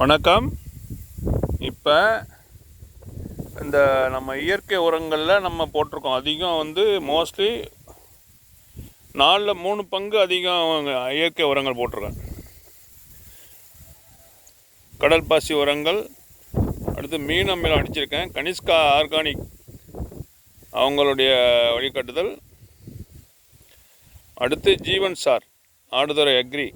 வணக்கம். இப்போ இந்த நம்ம இயற்கை உரங்களில் நம்ம போட்டிருக்கோம். அதிகம் வந்து மோஸ்ட்லி நாலில் மூணு பங்கு அதிகம் இயற்கை உரங்கள் போட்டிருக்கேன். கடல் பாசி உரங்கள் அடுத்து மீன் அம்மையில் அடிச்சிருக்கேன். கனிஷ்கா ஆர்கானிக் அவங்களுடைய வழிகாட்டுதல். அடுத்து ஜீவன் சார் ஆடுதுறை அக்ரி.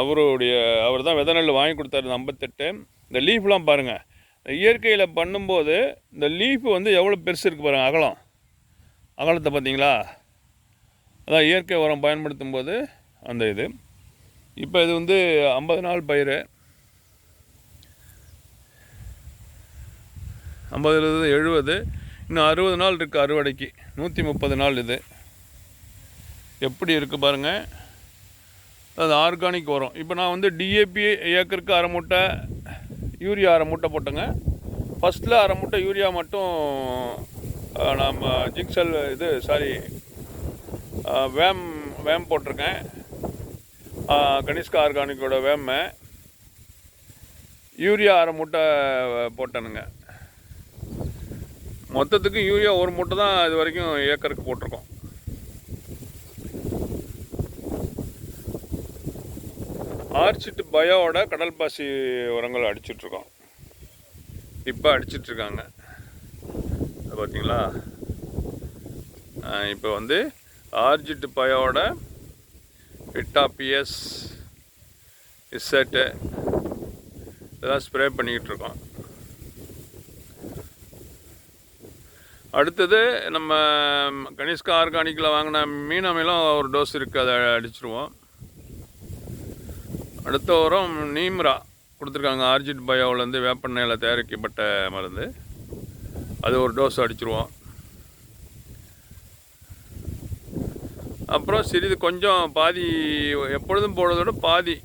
அவருடைய அவர் தான் விதை நெல் வாங்கி கொடுத்தாரு இந்த ஐம்பத்தெட்டு. இந்த லீஃப்லாம் பாருங்கள் இந்த இயற்கையில் பண்ணும்போது இந்த லீஃப் வந்து எவ்வளோ பெருசு இருக்குது பாருங்கள் அகலம். அகலத்தை பார்த்தீங்களா? அதான் இயற்கை உரம் பயன்படுத்தும் போது அந்த இது. இப்போ இது வந்து ஐம்பது நாள் பயிர் ஐம்பதுலேருந்து எழுபது இன்னும் அறுபது நாள் இருக்குது அறுவடைக்கு. நூற்றி முப்பது நாள் இது. எப்படி இருக்குது பாருங்கள் அது ஆர்கானிக் உரம் இப்போ நான் வந்து டிஏபி ஏக்கருக்கு அரை மூட்டை யூரியா அரை மூட்டை போட்டேங்க. ஃபஸ்ட்டில் அரை மூட்டை யூரியா மட்டும் நம்ம ஜிக்சல் இது சாரி வேம் வேம் போட்டிருக்கேன். கனிஷ்கா ஆர்கானிக்கோட வேம்மை. யூரியா அரை மூட்டை போட்டேனுங்க. மொத்தத்துக்கு யூரியா ஒரு மூட்டை தான் இது வரைக்கும் ஏக்கருக்கு போட்டிருக்கோம். ஆர்ச்சிட்டு பயோவோட கடல் பாசி உரங்கள் அடிச்சிட்ருக்கோம். இப்போ அடிச்சிட்ருக்காங்க. அது பார்த்தீங்களா இப்போ வந்து ஆர்ஜிட்டு பயோட விட்டா பிஎஸ் இசட்டு இதெல்லாம் ஸ்ப்ரே பண்ணிக்கிட்டு இருக்கோம் அடுத்தது நம்ம கனிஷ்கா ஆர்கானிக்கில் வாங்கின மீன் அமிலம் ஒரு டோஸ் இருக்குது அதை அடிச்சிருவோம். அடுத்த வாரம் நீம்ரா கொடுத்துருக்காங்க ஆர்ஜிட் பயோவிலேருந்து வேப்பெண்ணெயில் தயாரிக்கப்பட்ட மருந்து. அது ஒரு டோஸ் அடிச்சிருவோம். அப்புறம் சிறிது கொஞ்சம் பாதி எப்பொழுதும் போடுறதோட பாதி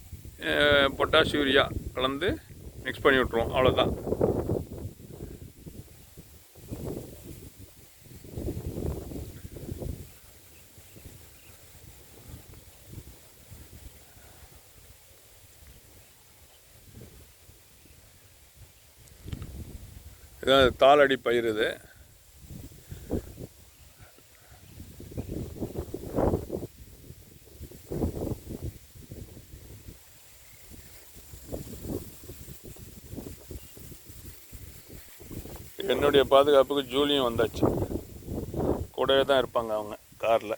பொட்டாஷ் யூரியா கலந்து மிக்ஸ் பண்ணி விட்ருவோம் அவ்வளோதான் தாளடி பயிர் இது. என்னுடைய பாதுகாப்புக்கு ஜூலியும் வந்தாச்சு. கூடவே தான் இருப்பாங்க அவங்க காரில்.